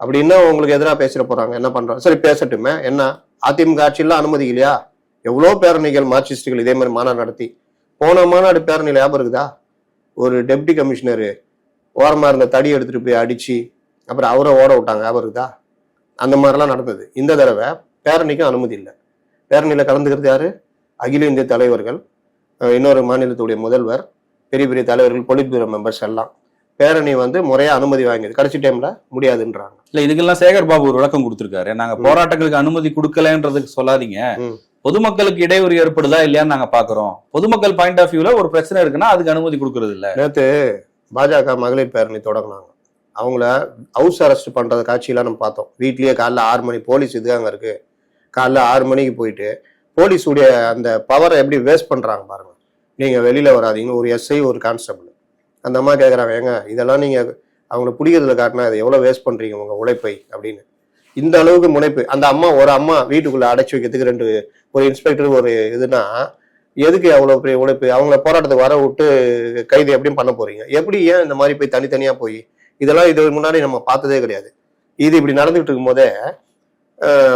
அப்படின்னா உங்களுக்கு எதிராக பேசிட போறாங்க? என்ன பண்றாங்க சரி பேசட்டுமே. என்ன? அதிமுக ஆட்சியெல்லாம் அனுமதி இல்லையா? எவ்வளோ பேரணிகள் மார்க்சிஸ்டுகள் இதே மாதிரி மாநாடு நடத்தி? போன மாநாடு பேரணியில் ஞாபகம் இருக்குதா? ஒரு டெப்டி கமிஷனரு ஓரமாக இருந்த தடி எடுத்துட்டு போய் அடிச்சு அப்புறம் அவரை ஓட விட்டாங்க. ஞாபகம் இருக்குதா? அந்த மாதிரிலாம் நடந்தது. இந்த தடவை பேரணிக்கும் அனுமதி இல்லை. பேரணியில் கலந்துக்கிறது யாரு? அகில இந்திய தலைவர்கள். இன்னொரு மாநிலத்துடைய முதல்வர். பெரிய பெரிய தலைவர்கள் பொலிட் பியூரோ மெம்பர்ஸ் எல்லாம் பேரணி வந்து முறையா அனுமதி வாங்கியது. கடைசி டைம்ல முடியாதுன்றாங்க. இல்ல இதுக்கெல்லாம் சேகர் பாபு ஒரு விளக்கம் கொடுத்திருக்காரு. நாங்க. போராட்டங்களுக்கு அனுமதி கொடுக்கலன்றதுக்கு சொல்லாதீங்க. பொதுமக்களுக்கு இடையூறு ஏற்படுதா இல்லையான்னு நாங்க பாக்குறோம். பொதுமக்கள் பாயிண்ட் ஆஃப் வியூல ஒரு பிரச்சனை இருக்குன்னா அதுக்கு அனுமதி கொடுக்கறது இல்ல. நேத்து பாஜக மகளிர் பேரணி தொடங்கினாங்க. அவங்கள ஹவுஸ் அரெஸ்ட் பண்றது காட்சியெல்லாம் நம்ம பார்த்தோம். வீட்லயே காலைல ஆறு மணி போலீஸ் இது அங்க இருக்கு. காலைல ஆறு மணிக்கு போயிட்டு போலீஸ் உடைய அந்த பவரை எப்படி வேஸ்ட் பண்றாங்க பாருங்க. நீங்கள் வெளியில் வராதீங்க ஒரு எஸ்ஐ ஒரு கான்ஸ்டபிள் அந்த அம்மா கேட்குறாங்க ஏங்க இதெல்லாம் நீங்கள் அவங்கள பிடிக்கிறதுல காட்டினா இதை எவ்வளோ வேஸ்ட் பண்ணுறீங்க உங்கள் உழைப்பை? அப்படின்னு. இந்த அளவுக்கு முனைப்பு. அந்த அம்மா ஒரு அம்மா வீட்டுக்குள்ளே அடைச்சி வைக்கிறதுக்கு ரெண்டு ஒரு இன்ஸ்பெக்டர் ஒரு இதுனா எதுக்கு அவ்வளோ பெரிய உழைப்பு? அவங்கள போராட்டத்துக்கு வர விட்டு கைது எப்படியும் பண்ண போறீங்க? எப்படி ஏன் இந்த மாதிரி போய் தனித்தனியாக போய்? இதெல்லாம் இதுக்கு முன்னாடி நம்ம பார்த்ததே கிடையாது. இது இப்படி நடந்துகிட்டு இருக்கும் போதே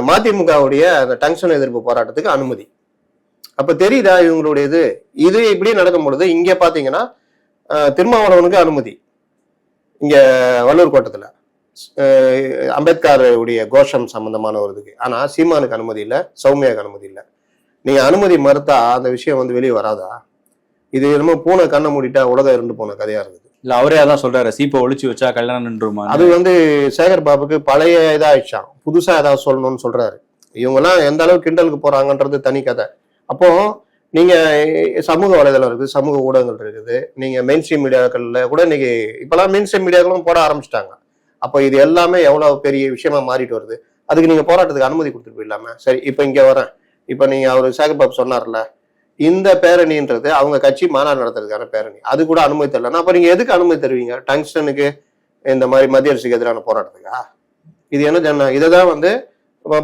மதிமுகவுடைய அந்த டங்ஷன் எதிர்ப்பு போராட்டத்துக்கு அனுமதி. அப்ப தெரியுதா இவங்களுடைய இது? இது இப்படி நடக்கும் பொழுது இங்க பாத்தீங்கன்னா திருமாவளவனுக்கு அனுமதி. இங்க வள்ளூர் கோட்டத்துல. அம்பேத்கர் உடைய கோஷம் சம்பந்தமான ஒரு இதுக்கு. ஆனா சீமானுக்கு அனுமதி இல்லை சௌமியாவுக்கு அனுமதி இல்லை. நீங்க அனுமதி மறுத்தா அந்த விஷயம் வந்து வெளியே வராதா? இது என்னமோ பூனை கண்ணை மூடிட்டா உலகம் இருந்து போன கதையா இருக்குது. இல்ல அவரே அதான் சொல்றாரு சீப்பை ஒளிச்சு வச்சா கல்யாணம் நின்றுமா அது வந்து சேகர் பாபுக்கு பழைய இதாயிடுச்சான் புதுசா ஏதாவது சொல்லணும்னு சொல்றாரு. இவங்கெல்லாம் எந்த அளவுக்கு கிண்டலுக்கு போறாங்கன்றது தனி கதை. அப்போ நீங்க சமூக வலைதளம் இருக்குது சமூக ஊடகங்கள் இருக்குது. நீங்க மெயின் ஸ்ட்ரீம் மீடியாக்கள்ல கூட இன்னைக்கு இப்பெல்லாம் மெயின் ஸ்ட்ரீம் மீடியாக்களும் போட ஆரம்பிச்சிட்டாங்க. அப்போ இது எல்லாமே எவ்வளவு பெரிய விஷயமா மாறிட்டு வருது. அதுக்கு நீங்க போராட்டத்துக்கு அனுமதி கொடுத்துட்டு போயிடலாமே. சரி இப்போ இங்க வரேன். இப்போ நீங்க அவர் சேகர் பாபு சொன்னார்ல இந்த பேரணின்றது அவங்க கட்சி மாநாடு நடத்துறதுக்கான பேரணி. அது கூட அனுமதி தரலன்னா அப்ப நீங்க எதுக்கு அனுமதி தருவீங்க? டங்ஸ்டனுக்கு இந்த மாதிரி மத்திய அரசுக்கு எதிரான போராட்டத்துக்கா? இது என்ன ஜன இதை தான் வந்து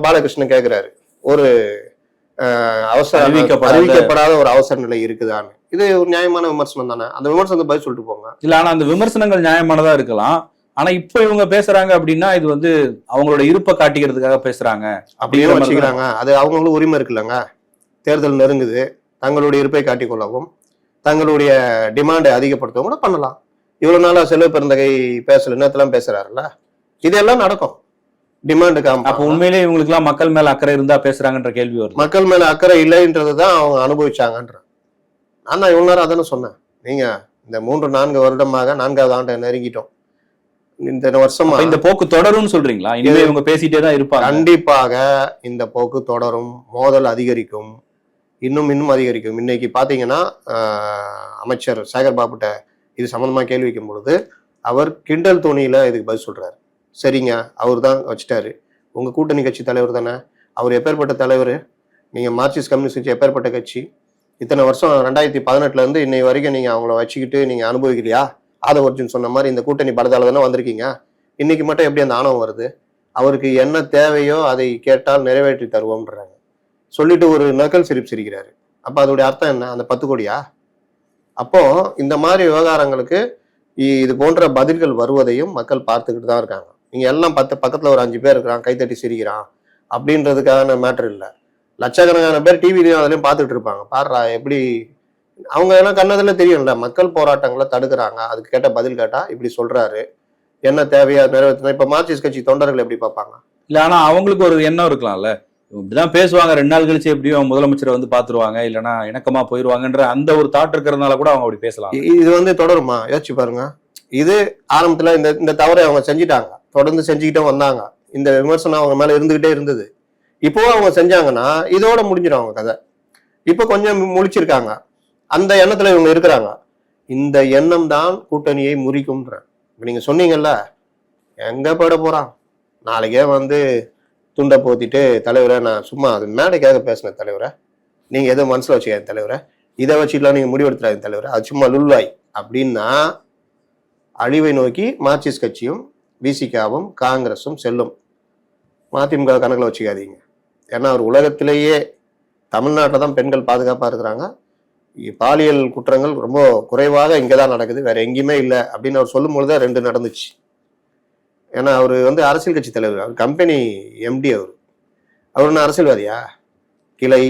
பாலகிருஷ்ணன் கேட்கிறாரு ஒரு அவசர அறிவிக்கப்படாத- ஒரு அவசர நிலை இருக்குதான்னு. இது ஒரு நியாயமான விமர்சனம் தானே? அந்த விமர்சனத்தை பதில் சொல்லிட்டு போங்க. இல்ல ஆனா அந்த விமர்சனங்கள் நியாயமானதா இருக்கலாம். ஆனா இப்ப இவங்க பேசுறாங்க அப்படின்னா இது வந்து அவங்களோட இருப்பை காட்டிக்கிறதுக்காக பேசுறாங்க. அப்படியே வச்சுக்கிறாங்க. அது அவங்களும் உரிமை இருக்குல்லங்க. தேர்தல் நெருங்குது. தங்களுடைய இருப்பை காட்டிக்கொள்ளவும் தங்களுடைய டிமாண்டை அதிகப்படுத்தவும் கூட பண்ணலாம். இவ்வளவு நாளா செல்வ பெருந்தகை பேசல நேரத்தெல்லாம் பேசுறாருல்ல. இதெல்லாம் நடக்கும். டிமாண்டு அப்ப காம உண்மையிலேயே இவங்களுக்கு எல்லாம் மக்கள் மேல அக்கறை இருந்தா பேசுறாங்கன்ற கேள்வி வருது. மக்கள் மேல அக்கறை இல்லைன்றது தான் அவங்க அனுபவிச்சாங்கன்ற நான் தான் இவ்வளவு நேரம் அதானே சொன்னேன். நீங்க இந்த மூன்று நான்கு வருடமாக நான்காவது ஆண்டை நெருங்கிட்டோம். இந்த வருஷமா அப்ப இந்த போக்கு தொடரும்னு சொல்றீங்களா? இனிமே இவங்க பேசிட்டே தான் இருப்பாங்க. கண்டிப்பாக இந்த போக்கு தொடரும். மோதல் அதிகரிக்கும். இன்னும் இன்னும் அதிகரிக்கும். இன்னைக்கு பாத்தீங்கன்னா அமைச்சர் சேகர் பாபுட்ட இது சம்பந்தமா கேள்வி வைக்கும் பொழுது அவர் கிண்டல் தோணியில இதுக்கு பதில் சொல்றாரு. சரிங்க அவர் தான் வச்சுட்டாரு. உங்கள் கூட்டணி கட்சி தலைவர் தானே? அவர் எப்பேற்பட்ட தலைவர்? நீங்கள் மார்க்சிஸ்ட் கம்யூனிஸ்ட் கட்சி எப்பேற்பட்ட கட்சி? இத்தனை வருஷம் ரெண்டாயிரத்தி பதினெட்டுலேருந்து இன்னை வரைக்கும் நீங்கள் அவங்கள வச்சுக்கிட்டு நீங்கள் அனுபவிக்கிறியா ஆதவ அர்ஜுன் சொன்ன மாதிரி இந்த கூட்டணி பலத்தால தானே வந்திருக்கீங்க? இன்றைக்கி மட்டும் எப்படி அந்த ஆணவம் வருது? அவருக்கு என்ன தேவையோ அதை கேட்டால் நிறைவேற்றி தருவோம்ன்றாங்க. சொல்லிட்டு ஒரு நக்கல் சிரிப்பு சிரிக்கிறாரு. அப்போ அதோடைய அர்த்தம் என்ன? அந்த பத்து கோடியா? அப்போ இந்த மாதிரி விவகாரங்களுக்கு இது போன்ற பதில்கள் வருவதையும் மக்கள் பார்த்துக்கிட்டு தான் இருக்காங்க. நீங்க எல்லாம் பத்து பக்கத்துல ஒரு அஞ்சு பேர் இருக்கிறான் கைத்தட்டி சிரிக்கிறான். அப்படின்றதுக்கான மேட்டர் இல்லை. லட்சக்கணக்கான பேர் டிவிலையும் அதுலயும் பார்த்துட்டு இருப்பாங்க. பாடுறா எப்படி? அவங்க எல்லாம் கண்ணதுல தெரியும்ல மக்கள் போராட்டங்களை தடுக்கிறாங்க. அதுக்கு கேட்ட பதில் கேட்டா இப்படி சொல்றாரு. என்ன தேவையா நிறைவேற்றணும் இப்ப மார்க்சிஸ்ட் கட்சி தொண்டர்கள் எப்படி பார்ப்பாங்க? இல்ல ஆனா அவங்களுக்கு ஒரு எண்ணம் இருக்கலாம்ல இப்படிதான் பேசுவாங்க. ரெண்டு நாள் கழிச்சு எப்படியும் முதலமைச்சரை வந்து பாத்துருவாங்க இல்லைன்னா இணக்கமா போயிருவாங்கன்ற அந்த ஒரு தாட் இருக்கிறதுனால கூட அவங்க அப்படி பேசலாம். இது வந்து தொடருமா? யோசிச்சு பாருங்க. இது ஆரம்பத்துல இந்த இந்த தவறை அவங்க செஞ்சுட்டாங்க. தொடர்ந்து செஞ்சுக்கிட்டே வந்தாங்க. இந்த விமர்சனம் அவங்க மேலே இருந்துகிட்டே இருந்தது. இப்போவும் அவங்க செஞ்சாங்கன்னா இதோட முடிஞ்சிடும் அவங்க கதை. இப்போ கொஞ்சம் முழிச்சிருக்காங்க. அந்த எண்ணத்தில் இவங்க இருக்கிறாங்க. இந்த எண்ணம் தான் கூட்டணியை முறிக்கும்ன்ற. இப்போ நீங்கள் சொன்னீங்கல்ல எங்கே போட போகிறான் நாளைக்கே வந்து துண்டை போத்திட்டு தலைவரை நான் சும்மா அது மேடைக்காக பேசினேன் தலைவரை நீங்கள் எதுவும் மனசில் வச்சுக்காத தலைவரை இதை வச்சுக்கலாம் நீங்கள் முடிவெடுத்துறாங்க தலைவரை அது சும்மா லுல்லாய். அப்படின்னா அழிவை நோக்கி மார்க்சிஸ்ட் கட்சியும் விசிகாவும் காங்கிரஸும் செல்லும். மதிமுக கணக்கில் வச்சுக்காதீங்க. ஏன்னா அவர் உலகத்திலேயே தமிழ்நாட்டில் தான் பெண்கள் பாதுகாப்பாக இருக்கிறாங்க. பாலியல் குற்றங்கள் ரொம்ப குறைவாக இங்கே தான் நடக்குது. வேற எங்கேயுமே இல்லை அப்படின்னு அவர் சொல்லும் பொழுது ரெண்டு நடந்துச்சு. ஏன்னா அவர் வந்து அரசியல் கட்சி தலைவர். அவர் கம்பெனி எம்டி அவர். அவர் என்ன அரசியல்வாதியா? கிளை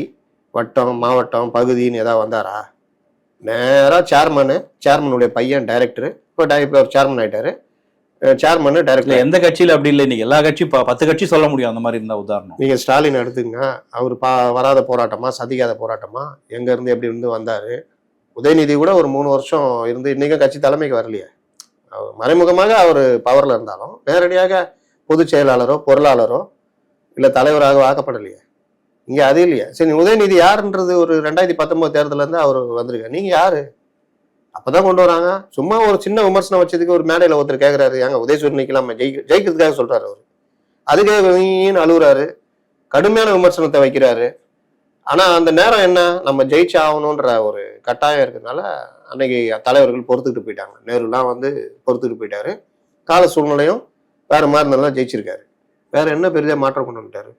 வட்டம் மாவட்டம் பகுதின்னு ஏதாவது வந்தாரா? நேராக சேர்மனு சேர்மனுடைய பையன் டைரக்டரு இப்போ இப்போ சேர்மன் ஆகிட்டாரு சேர்மனு டைரக்டர் எந்த கட்சியில அப்படி இல்லை. இன்னைக்கு எல்லா கட்சி பத்து கட்சி சொல்ல முடியும் அந்த மாதிரி இருந்தா உதாரணம். நீங்க ஸ்டாலின் எடுத்துங்க அவர் பா வராத போராட்டமா சதிக்காத போராட்டமா எங்க இருந்து எப்படி இருந்து வந்தாரு? உதயநிதி கூட ஒரு மூணு வருஷம் இருந்து இன்னைக்கும் கட்சி தலைமைக்கு வரலையே. அவர் மறைமுகமாக அவர் பவர்ல இருந்தாலும் நேரடியாக பொதுச் செயலாளரோ பொருளாளரோ இல்ல தலைவராக ஆக்கப்படலையே. இங்க அது இல்லையா. சரி உதயநிதி யாருன்றது ஒரு ரெண்டாயிரத்தி பத்தொன்பது தேர்தல்ல இருந்து அவர் வந்திருக்காரு. நீங்க யாரு? அப்பதான் கொண்டு வராங்க. சும்மா ஒரு சின்ன விமர்சனம் வச்சதுக்கு ஒரு மேடையில ஒருத்தர் கேட்கிறாரு ஏங்க உதயசூர் நிக்கலாமா. ஜெயிக்க ஜெயிக்கிறதுக்காக சொல்றாரு அவர். அதுக்காக அழுகுறாரு கடுமையான விமர்சனத்தை வைக்கிறாரு. ஆனா அந்த நேரம் என்ன? நம்ம ஜெயிச்சு ஆகணுன்ற ஒரு கட்டாயம் இருக்கிறதுனால அன்னைக்கு தலைவர்கள் பொறுத்துக்கிட்டு போயிட்டாங்க. நேருலாம் வந்து பொறுத்துக்கிட்டு போயிட்டாரு. கால சூழ்நிலையும் வேற மாதிரி இருந்தாலும் ஜெயிச்சிருக்காரு. வேற என்ன பெரிதாக மாற்றம் கொண்டு வந்துட்டாரு?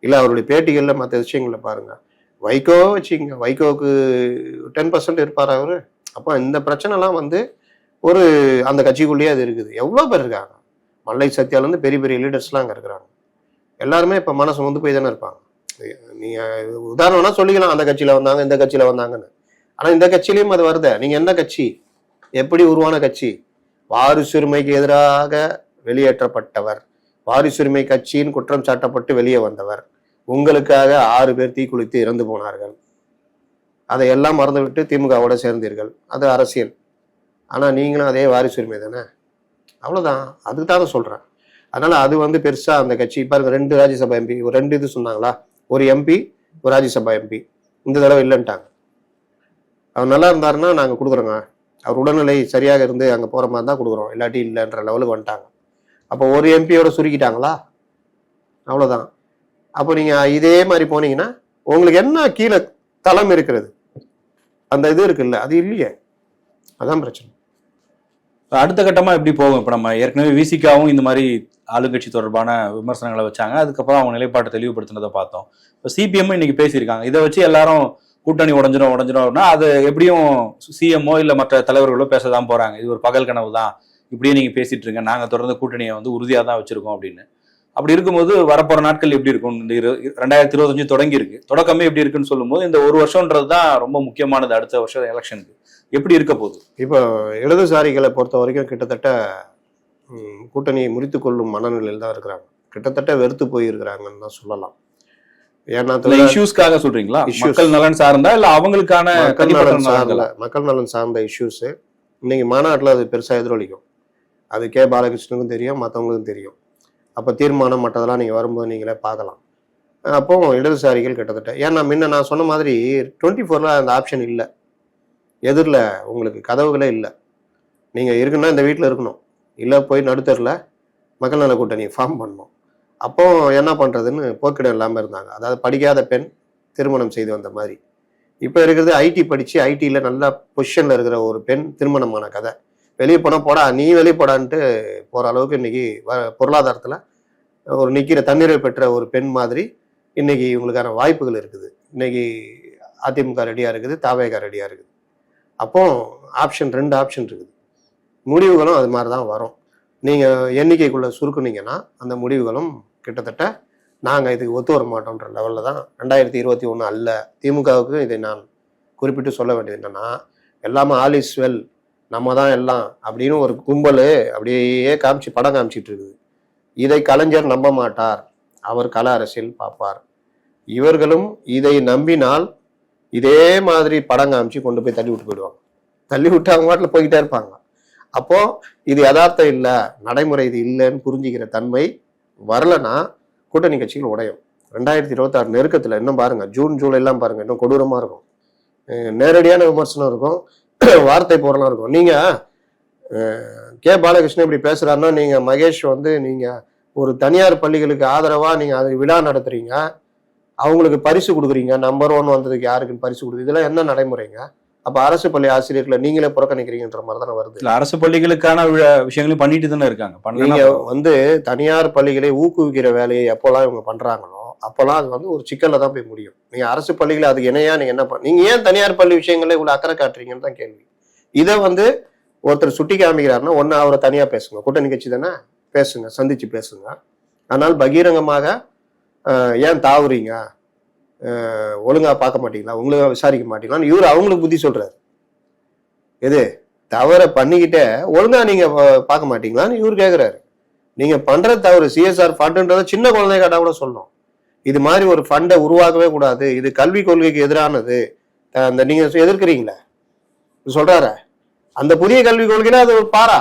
இல்ல அவருடைய பேட்டிகள்ல மற்ற விஷயங்களை பாருங்க. வைகோ வச்சுக்கங்க. வைகோவுக்கு டென் பர்சன்ட் இருப்பார் அவரு? அப்போ இந்த பிரச்சனைலாம் வந்து ஒரு அந்த கட்சிக்குள்ளேயே அது இருக்குது. எவ்வளோ பேர் இருக்காங்க? மல்லை சத்யாலேருந்து பெரிய பெரிய லீடர்ஸ்லாம் அங்கே இருக்கிறாங்க. எல்லாருமே இப்போ மனசு வந்து போய் தானே இருப்பாங்க. நீங்கள் உதாரணம்னா சொல்லிக்கலாம் அந்த கட்சியில் வந்தாங்க இந்த கட்சியில் வந்தாங்கன்னு. ஆனால் இந்த கட்சியிலையும் அது வருதே. நீங்கள் என்ன கட்சி? எப்படி உருவான கட்சி? வாரிசுரிமைக்கு எதிராக வெளியேற்றப்பட்டவர். வாரிசுரிமை கட்சியின் குற்றம் சாட்டப்பட்டு வெளியே வந்தவர். உங்களுக்காக ஆறு பேர் தீக்குளித்து இறந்து போனார்கள். அதையெல்லாம் மறந்துவிட்டு திமுகவோட சேர்ந்தீர்கள். அது அரசியல். ஆனால் நீங்களும் அதே வாரிசுரிமை தானே? அவ்வளோதான் அதுக்கு தான் சொல்கிறேன் அதனால் அது வந்து பெருசாக அந்த கட்சி பாருங்க ரெண்டு ராஜ்யசபா எம்பி ஒரு ரெண்டு இது சொன்னாங்களா? ஒரு எம்பி ஒரு ராஜ்யசபா எம்பி. இந்த தடவை இல்லைன்ட்டாங்க. அவர் நல்லா இருந்தாருன்னா நாங்கள் கொடுக்குறோங்க. அவர் உடல்நிலை சரியாக இருந்து அங்கே போகிற மாதிரி தான் கொடுக்குறோம். இல்லாட்டி இல்லைன்ற லெவலுக்கு வந்துட்டாங்க. அப்போ ஒரு எம்பியோட சுருக்கிட்டாங்களா? அவ்வளோதான் அப்போ நீங்கள் இதே மாதிரி போனீங்கன்னா உங்களுக்கு என்ன கீழே தளம் இருக்கிறது? அந்த இது இருக்குல்ல அது இல்லையே. அதான் பிரச்சனை. அடுத்த கட்டமாக எப்படி போகும்? இப்போ நம்ம ஏற்கனவே விசிகாவும் இந்த மாதிரி ஆளுங்கட்சி தொடர்பான விமர்சனங்களை வச்சாங்க. அதுக்கப்புறம் அவங்க நிலைப்பாட்டை தெளிவுபடுத்தினதை பார்த்தோம். இப்போ சிபிஎம் இன்னைக்கு பேசியிருக்காங்க. இதை வச்சு எல்லாரும் கூட்டணி உடஞ்சிரும் உடஞ்சிரும்னா அது எப்படியும் சிஎம்ஓ இல்லை மற்ற தலைவர்களோ பேச தான் போகிறாங்க இது ஒரு பகல் கனவு தான் இப்படியே நீங்கள் பேசிட்டு இருங்க. நாங்கள் தொடர்ந்து கூட்டணியை வந்து உறுதியாக தான் வச்சுருக்கோம் அப்படின்னு. அப்படி இருக்கும்போது வரப்போற நாட்கள் எப்படி இருக்கும்? இந்த இரு ரெண்டாயிரத்தி இருபத்தஞ்சு தொடங்கி இருக்கு தொடக்கமே எப்படி இருக்குன்னு சொல்லும்போது இந்த ஒரு வருஷம்ன்றது தான் ரொம்ப முக்கியமானது அடுத்த வருஷம் எலெக்ஷனுக்கு. எப்படி இருக்க போகுது? இப்போ இடதுசாரிகளை பொறுத்த வரைக்கும் கிட்டத்தட்ட கூட்டணியை முறித்து கொள்ளும் மனநிலையில் தான் இருக்கிறாங்க. கிட்டத்தட்ட வெறுத்து போயிருக்கிறாங்கன்னு தான் சொல்லலாம். ஏன்னா இஷ்யூஸ்க்காக சொல்றீங்களா. மக்கள் நலன் சார்ந்தா இல்ல அவங்களுக்கான மக்கள் நலன் சார்ந்த? மக்கள் நலன் சார்ந்த இஷ்யூஸ் இன்னைக்கு மாநாட்டில் அது பெருசாக எதிரொலிக்கும். அது கே. பாலகிருஷ்ணனுக்கும் தெரியும் மற்றவங்களுக்கும் தெரியும். அப்போ தீர்மானம் மற்றதெல்லாம் நீங்கள் வரும்போது நீங்களே பார்க்கலாம். அப்போ இடதுசாரிகள் கிட்டத்தட்ட ஏன்னா முன்ன நான் சொன்ன மாதிரி டுவெண்ட்டி ஃபோரில் அந்த ஆப்ஷன் இல்லை. எதிரில் உங்களுக்கு கதவுகளே இல்லை. நீங்கள் இருக்குன்னா இந்த வீட்டில் இருக்கணும். இல்லை போய் நடுத்தரில் மக்கள் நல கூட்டணி ஃபார்ம் பண்ணணும். அப்போ என்ன பண்ணுறதுன்னு போக்கிடம் இல்லாமல் இருந்தாங்க. அதாவது படிக்காத பெண் திருமணம் செய்து வந்த மாதிரி. இப்போ இருக்கிறது ஐடி படித்து ஐடியில் நல்லா பொசிஷனில் இருக்கிற ஒரு பெண் திருமணமான கதை. வெளியே போனால் போடா நீ வெளியே போடான்ட்டு போகிற அளவுக்கு இன்னைக்கு வ- பொருளாதாரத்தில் ஒரு நிற்கிற தண்ணீரை பெற்ற ஒரு பெண் மாதிரி இன்னைக்கு இவங்களுக்கான வாய்ப்புகள் இருக்குது. இன்னைக்கு அதிமுக ரெடியாக இருக்குது தாவேகா ரெடியாக இருக்குது. அப்போ ஆப்ஷன் ரெண்டு ஆப்ஷன் இருக்குது. முடிவுகளும் அது மாதிரி தான் வரும். நீங்கள் எண்ணிக்கைக்குள்ளே சுருக்குனீங்கன்னா அந்த முடிவுகளும் கிட்டத்தட்ட நாங்கள் இதுக்கு ஒத்து வர மாட்டோன்ற லெவலில் தான் ரெண்டாயிரத்தி இருபத்தி ஒன்று அல்ல. திமுகவுக்கு இதை நான் குறிப்பிட்டு சொல்ல வேண்டியது என்னென்னா எல்லாமே ஆல் இஸ் வெல். நம்ம தான் எல்லாம் அப்படின்னு ஒரு கும்பல் அப்படியே காமிச்சு படம் காமிச்சிட்டு இருக்குது. இதை கலைஞர் நம்ப மாட்டார். அவர் கல அரசியல் பார்ப்பார். இவர்களும் இதை நம்பினால் இதே மாதிரி படம் காமிச்சு கொண்டு போய் தள்ளி விட்டு போயிடுவாங்க. தள்ளி விட்டு அவங்க வாட்டில் போய்கிட்டே இருப்பாங்க. அப்போ இது யதார்த்தம் இல்லை நடைமுறை இது இல்லைன்னு புரிஞ்சுக்கிற தன்மை வரலன்னா கூட்டணி கட்சிகள் உடையும். ரெண்டாயிரத்தி இருபத்தாறு நெருக்கத்தில் இன்னும் பாருங்க ஜூன் ஜூலை எல்லாம் பாருங்க இன்னும் கொடூரமாக இருக்கும். நேரடியான விமர்சனம் இருக்கும். வார்த்தை போறலாம் இருக்கும். நீங்க கே. பாலகிருஷ்ணன் இப்படி பேசுறாருன்னா நீங்க மகேஷ் வந்து நீங்க ஒரு தனியார் பள்ளிகளுக்கு ஆதரவா நீங்க அது விழா நடத்துறீங்க. அவங்களுக்கு பரிசு கொடுக்குறீங்க. நம்பர் ஒன் வந்ததுக்கு யாருக்குன்னு பரிசு கொடுக்குறீங்க. இதெல்லாம் என்ன நடைமுறைங்க? அப்ப அரசு பள்ளி ஆசிரியர்களை நீங்களே புறக்கணிக்கிறீங்கன்ற மாதிரி தானே வருது. இல்ல அரசு பள்ளிகளுக்கான விஷயங்களையும் பண்ணிட்டு தானே இருக்காங்க. நீங்க வந்து தனியார் பள்ளிகளை ஊக்குவிக்கிற வேலையை எப்போல்லாம் இவங்க பண்றாங்களோ அப்போல்லாம் அது வந்து ஒரு சிக்கலில் தான் போய் முடியும். நீங்கள் அரசு பள்ளிகளை அதுக்கு இணையாக நீங்கள் என்ன பண்ண நீங்கள் ஏன் தனியார் பள்ளி விஷயங்கள்ல இவ்வளோ அக்கறை காட்டுறீங்கன்னு தான் கேள்வி. இதை வந்து ஒருத்தர் சுட்டி காமிக்கிறாருன்னா ஒன்று அவரை தனியாக பேசுங்க. கூட்டணி கட்சி தானே? பேசுங்க சந்திச்சு பேசுங்க. ஆனால் பகிரங்கமாக ஏன் தாவுறீங்க? ஒழுங்காக பார்க்க மாட்டீங்களா? ஒழுங்கா விசாரிக்க மாட்டீங்களான்னு இவர் அவங்களுக்கு புத்தி சொல்கிறாரு எது? தவற பண்ணிக்கிட்டே ஒழுங்காக நீங்கள் பார்க்க மாட்டீங்களான்னு இவர் கேட்குறாரு நீங்கள் பண்ணுற தவறு சிஎஸ்ஆர் ஃபண்டுன்றதை சின்ன குழந்தை கேட்டால் கூட சொல்லணும். இது மாதிரி ஒரு ஃபண்டை உருவாக்கவே கூடாது. இது கல்வி கொள்கைக்கு எதிரானது. அந்த நீங்க எதிர்க்கிறீங்களே? சொல்றாரு? அந்த புதிய கல்விக் கொள்கையில அது ஒரு பாரா.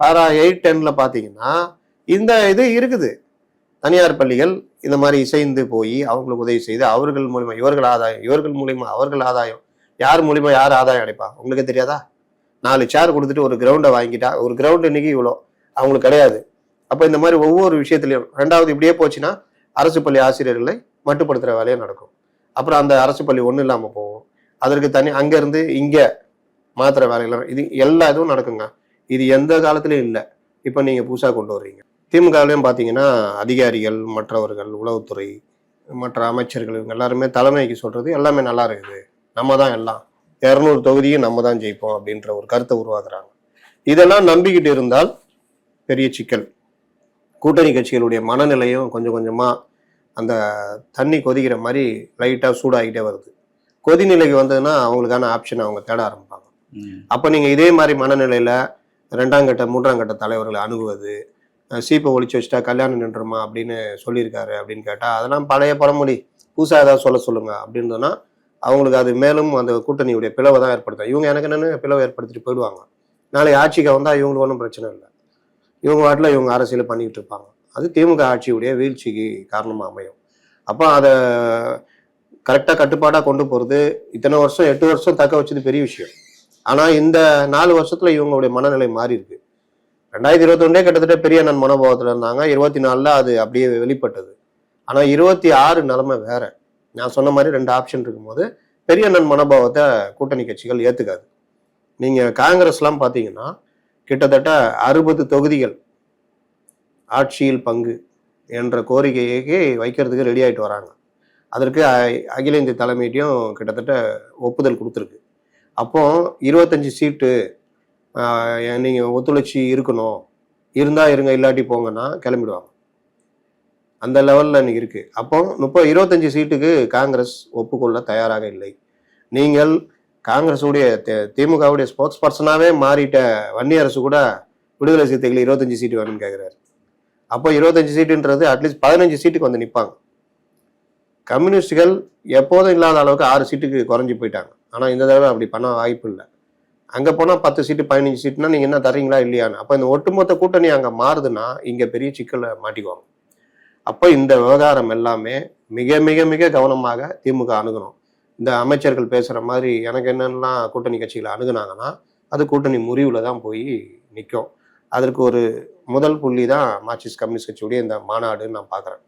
பாரா எயிட் டென்ல பாத்தீங்கன்னா இந்த இது இருக்குது. தனியார் பள்ளிகள் இந்த மாதிரி இசைந்து போய் அவங்களுக்கு உதவி செய்து அவர்கள் மூலிமா இவர்கள் ஆதாயம் இவர்கள் மூலிமா அவர்கள் ஆதாயம். யார் மூலிமா யார் ஆதாயம் அடைப்பா? உங்களுக்கு தெரியாதா? நாலு சேர் கொடுத்துட்டு ஒரு கிரவுண்டை வாங்கிட்டா ஒரு கிரவுண்டு இன்னைக்கு இவ்வளோ அவங்களுக்கு கிடையாது. அப்போ இந்த மாதிரி ஒவ்வொரு விஷயத்துலையும் ரெண்டாவது இப்படியே போச்சுன்னா அரசு பள்ளி ஆசிரியர்களை மட்டுப்படுத்துகிற வேலையும் நடக்கும். அப்புறம் அந்த அரசு பள்ளி ஒன்றும் இல்லாமல் போகும். அதற்கு தனி அங்கேருந்து இங்கே மாத்திர வேலைகள் இது எல்லா இதுவும் நடக்குங்க. இது எந்த காலத்துலையும் இல்லை. இப்போ நீங்கள் புதுசாக கொண்டு வர்றீங்க. திமுகவிலையும் பார்த்தீங்கன்னா அதிகாரிகள் மற்றவர்கள் உளவுத்துறை மற்ற அமைச்சர்கள் இவங்க எல்லாருமே தலைமைக்கு சொல்கிறது எல்லாமே நல்லா இருக்குது. நம்ம தான் எல்லாம். இரநூறு தொகுதியும் நம்ம தான் ஜெயிப்போம் அப்படின்ற ஒரு கருத்தை உருவாக்குறாங்க. இதெல்லாம் நம்பிக்கிட்டு இருந்தால் பெரிய சிக்கல். கூட்டணி கட்சிகளுடைய மனநிலையும் கொஞ்சம் கொஞ்சமா அந்த தண்ணி கொதிக்கிற மாதிரி லைட்டா சூடாகிட்டே வருது. கொதிநிலைக்கு வந்ததுன்னா அவங்களுக்கான ஆப்ஷன் அவங்க தேட ஆரம்பிப்பாங்க. அப்ப நீங்க இதே மாதிரி மனநிலையில ரெண்டாம் கட்ட மூன்றாம் கட்ட தலைவர்களை அணுகுவது சீப்பை ஒழிச்சு வச்சுட்டா கல்யாணம் நின்றுமா அப்படின்னு சொல்லியிருக்காரு அப்படின்னு கேட்டால் அதெல்லாம் பழைய பழமொழி. புதுசாக ஏதாவது சொல்ல சொல்லுங்க அப்படின்னு சொன்னா அவங்களுக்கு அது மேலும் அந்த கூட்டணியுடைய பிளவை தான் ஏற்படுத்தும். இவங்க எனக்கு என்னென்னு பிளவை ஏற்படுத்திட்டு போயிடுவாங்க. நாளைக்கு ஆட்சிக்கு வந்தால் இவங்களுக்கு ஒன்றும் பிரச்சனை இல்லை. இவங்க வாட்டில் இவங்க அரசியல் பண்ணிக்கிட்டு இருப்பாங்க. அது திமுக ஆட்சியுடைய வீழ்ச்சிக்கு காரணமாக அமையும். அப்போ அதை கரெக்டாக கட்டுப்பாடாக கொண்டு போகிறது இத்தனை வருஷம் எட்டு வருஷம் தக்க வச்சது பெரிய விஷயம். ஆனால் இந்த நாலு வருஷத்தில் இவங்களுடைய மனநிலை மாறி இருக்கு ரெண்டாயிரத்தி இருபத்தொன்னே கிட்டத்தட்ட பெரிய அண்ணன் மனோபாவத்தில் இருந்தாங்க. இருபத்தி நாலில் அது அப்படியே வெளிப்பட்டது. ஆனால் இருபத்தி ஆறு நிலமை வேற. நான் சொன்ன மாதிரி ரெண்டு ஆப்ஷன் இருக்கும்போது பெரிய நன் மனோபாவத்தை கூட்டணி கட்சிகள் ஏற்றுக்காது நீங்கள் காங்கிரஸ்லாம் பார்த்தீங்கன்னா கிட்டத்தட்ட அறுபது தொகுதிகள் ஆட்சியில் பங்கு என்ற கோரிக்கையை வைக்கிறதுக்கு ரெடி ஆகிட்டு வராங்க. அதற்கு அ- அகில இந்திய தலைமையிட்டையும் கிட்டத்தட்ட ஒப்புதல் கொடுத்துருக்கு. அப்போ இருபத்தஞ்சி சீட்டு நீங்கள் ஒத்துழைச்சி இருக்கணும். இருந்தால் இருங்க இல்லாட்டி போங்கன்னா கிளம்பிடுவாங்க. அந்த லெவலில் இன்னைக்கு இருக்குது அப்போ முப்பது இருபத்தஞ்சி சீட்டுக்கு காங்கிரஸ் ஒப்புக்கொள்ள தயாராக இல்லை. நீங்கள் காங்கிரஸுடைய திமுகவுடைய ஸ்போர்ட்ஸ் பர்சனாகவே மாறிட்ட வன்னி அரசு கூட விடுதலை சிறுத்தைகள் இருபத்தஞ்சி சீட்டு வேணும்னு கேட்குறாரு அப்போ இருபத்தஞ்சி சீட்டுன்றது அட்லீஸ்ட் பதினஞ்சு சீட்டுக்கு வந்து நிற்பாங்க கம்யூனிஸ்டுகள் எப்போதும் இல்லாத அளவுக்கு ஆறு சீட்டுக்கு குறைஞ்சி போயிட்டாங்க. ஆனால் இந்த தடவை அப்படி பண்ண வாய்ப்பு இல்லை. அங்கே போனால் பத்து சீட்டு பதினஞ்சு சீட்னா நீங்கள் என்ன தரீங்களா இல்லையான்னு. அப்போ இந்த ஒட்டுமொத்த கூட்டணி அங்கே மாறுதுன்னா இங்கே பெரிய சிக்கலை மாட்டிக்குவாங்க. அப்போ இந்த விவகாரம் எல்லாமே மிக மிக மிக கவனமாக திமுக அணுகணும். இந்த அமைச்சர்கள் பேசுகிற மாதிரி எனக்கு என்னென்னலாம் கூட்டணி கட்சிகளை அணுகுனாங்கன்னா அது கூட்டணி முறிவில் தான் போய் நிற்கும் அதற்கு ஒரு முதல் புள்ளி தான் மார்க்சிஸ்ட் கம்யூனிஸ்ட் கட்சியுடைய இந்த மாநாடுன்னு நான் பார்க்குறேன்.